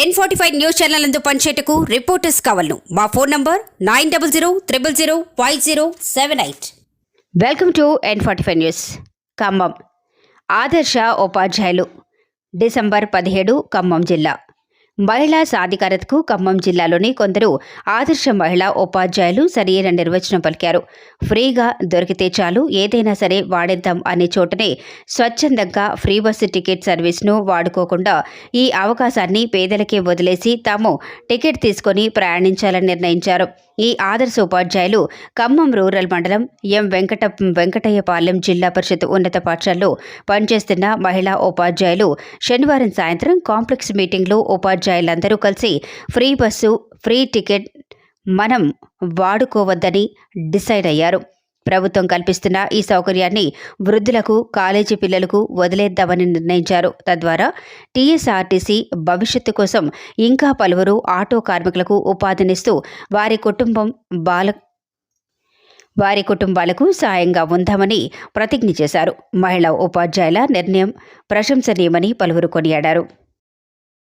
N forty five news channel అందు పనిచేయటకు reporters కావాలను. మా phone number nine double zero triple zero five zero seven eight welcome to N forty five news Khammam. ఆదర్శ ఉపాధ్యాయులు. December పదిహేడు ఖమ్మం జిల్లా. మహిళా సాధికారతకు ఖమ్మం జిల్లాలోని కొందరు ఆదర్శ మహిళా ఉపాధ్యాయులు సరియైన నిర్వచనం పలికారు. ఫ్రీగా దొరికితే చాలు ఏదైనా సరే వాడేద్దాం అనే చోటనే స్వచ్ఛందంగా ఫ్రీ బస్సు టికెట్ సర్వీస్ను వాడుకోకుండా ఈ అవకాశాన్ని పేదలకే వదిలేసి తాము టికెట్ తీసుకొని ప్రయాణించాలని నిర్ణయించారు. ఈ ఆదర్శ ఉపాధ్యాయులు ఖమ్మం రూరల్ మండలం ఎం వెంకట వెంకటయ్యపాలెం జిల్లా పరిషత్ ఉన్నత పాఠశాలలో పనిచేస్తున్న మహిళా ఉపాధ్యాయులు శనివారం సాయంత్రం కాంప్లెక్స్ మీటింగ్లో ఉపాధ్యాయులందరూ కలిసి ఫ్రీ బస్సు ఫ్రీ టికెట్ మనం వాడుకోవద్దని డిసైడ్ అయ్యారు. ప్రభుత్వం కల్పిస్తున్న ఈ సౌకర్యాన్ని వృద్ధులకు కాలేజీ పిల్లలకు వదిలేద్దామని నిర్ణయించారు. తద్వారా టీఎస్ఆర్టీసీ భవిష్యత్తు కోసం ఇంకా పలువురు ఆటో కార్మికులకు ఉపాధినిస్తూ వారి కుటుంబం బాల వారి కుటుంబాలకు సాయంగా ఉందామని ప్రతిజ్ఞ చేశారు. మహిళా ఉపాధ్యాయుల నిర్ణయం ప్రశంసనీయమని పలువురు కొనియాడారు.